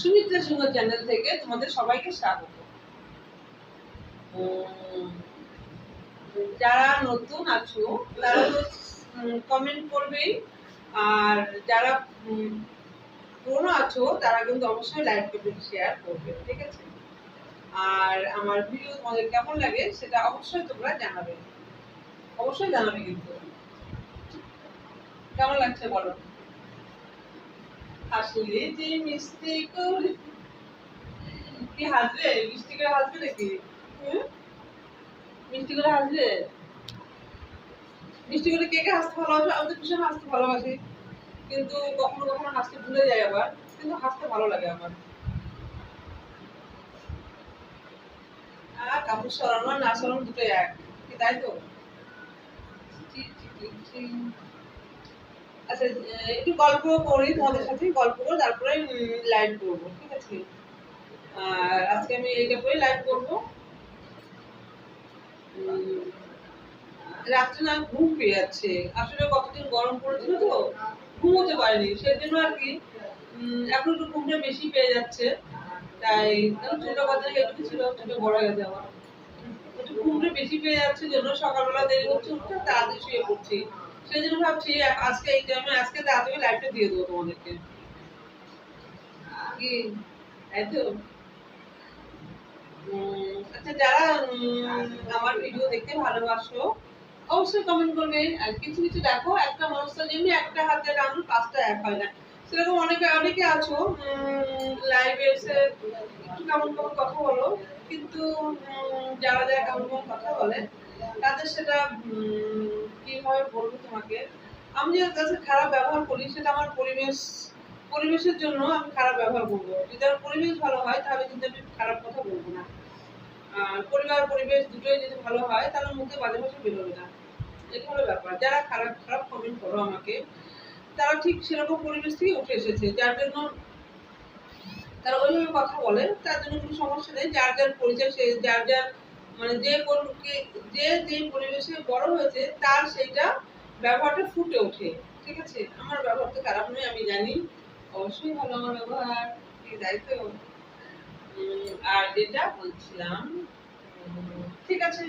সুমিত্রা সিংহ channel থেকে তোমাদের সবাইকে স্বাগত। যারা নতুন আছো, তারা কমেন্ট করবেই। আর যারা পুরনো আছো, তারা কিন্তু অবশ্যই লাইক করবে শেয়ার করবে, ঠিক আছে? আর আমার ভিডিও তোমাদের কেমন লাগে সেটা অবশ্যই তোমরা জানাবে। অবশ্যই জানাবে কিন্তু। কেমন লাগছে বলো? আসলে যে মিষ্টি করে। কি হাসবে? মিষ্টি করে হাসবে নাকি? মিষ্টি করে হাসবে? মিষ্টি করে কে কে হাসতে ভালোবাসে? আমি তো ভীষণ হাসতে ভালোবাসি। কিন্তু কখনো কখনো হাসতে ভুলে যাই আবার। কিন্তু হাসতে ভালো লাগে আমার। আর কাপড় সরানো না সরানো দুটোই এক। তাই তো। আচ্ছা একটু গল্প করি তোমাদের সাথে, গল্প করে তারপরে লাইভ ঠিক আছে? আর আজকে আমি এইটা করে লাইভ রাত্রে না ঘুম পেয়ে যাচ্ছে আসলে কতদিন গরম পড়েছিল তো, ঘুমোতে পারিনি সেই জন্য আর কি এখন একটু ঘুমটা বেশি পেয়ে যাচ্ছে। তাই ছোট কথা একটু ছিল ছোট বড় হয়ে যাওয়া একটু ঘুমটা বেশি পেয়ে যাচ্ছে জন্য সকালবেলা দেরি হচ্ছে, উঠতে তাড়াতাড়ি শুয়ে পড়ছি। সেই জন্য ভাবছি আজকে এই টাইমে আজকে তাড়াতাড়ি লাইভটা দিয়ে দেবো তোমাদেরকে। কি তাই তো? আচ্ছা যারা আমার ভিডিও দেখতে ভালোবাসো, অবশ্যই কমেন্ট করবে। আর কিছু কিছু দেখো, একটা মানুষটা যেমনি একটা হাতে আঙুল পাঁচটা এক হয় না। সেরকম অনেকে অনেকে আছো লাইভে এসে কেমন কেমন কথা বলো। কিন্তু যারা যারা কেমন কেমন কথা বলে, তাদের সেটা কীভাবে বলব তোমাকে? আমি যে কাছে খারাপ ব্যবহার করি, সেটা আমার পরিবেশ, পরিবেশের জন্য আমি খারাপ ব্যবহার করব। যদি আমার পরিবেশ ভালো হয়, তাহলে কিন্তু আমি খারাপ কথা বলব না। আর পরিবার, পরিবেশ দুটোই যদি ভালো হয়, তাহলে মুখে বাজে ভাষা বেরোবে না। এটা হলো ব্যাপার। যারা খারাপ খারাপ কমেন্ট করো আমাকে, তারা ঠিক সেরকম পরিবেশ থেকে উঠে এসেছে, যার জন্য তারা ওইভাবে কথা বলে, তার জন্য কোনো সমস্যা নেই। যার যার পরিচয়, সে যার যার মানে যে কোনকে যে যে পরিবেশে বড় হয়েছে, তার সেইটা ব্যবহারটা ফুটে ওঠে। ঠিক আছে? আমার ব্যবহার তো খারাপ নয়, আমি জানি। অবশ্যই ভালো আমার ব্যবহার। তাই তো। আর যেটা বলছিলাম, ঠিক আছে।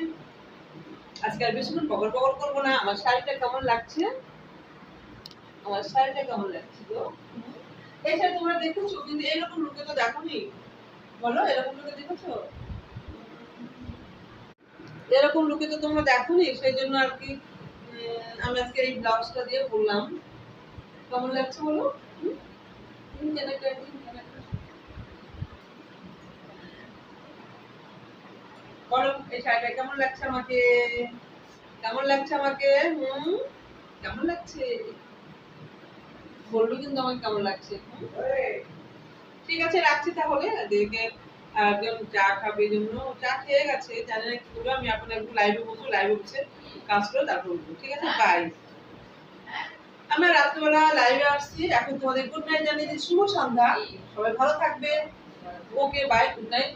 আজকে আর বেশিক্ষণ পকর পকর করব না। আমার শাড়িটা কেমন লাগছে? আমার শাড়িটা কেমন লাগছে হুম? এই শাড়ি তোমরা দেখেছ? কিন্তু এরকম লুকে তো দেখোনি। বলো, এরকম লুকে দেখেছ? এরকম লুকে তো তোমরা দেখোনি সেই জন্য আর কি আমি আজকে এই ব্লাউজটা দিয়ে পরলাম কেমন লাগছে বলো? শাড়িটা কেমন লাগছে আমাকে? কেমন লাগছে আমাকে? হুম? কেমন লাগছে? বলল কিন্তু আমাকে কেমন লাগছে। ঠিক আছে, রাখছি তাহলে, দেখে একজন চা খাবে জন্য। চা খেয়ে গেছে, জানি না কি করবে, আমি এখন একটু লাইভে বসবো লাইভে বসে কাজ করে তারপর উঠবো ঠিক আছে বাই আমরা রাত্রবেলা লাইভে আসছি। এখন তোমাদের গুড নাইট জানিয়ে দিই শুভ সন্ধ্যা। সবাই ভালো থাকবে। Okay bye good night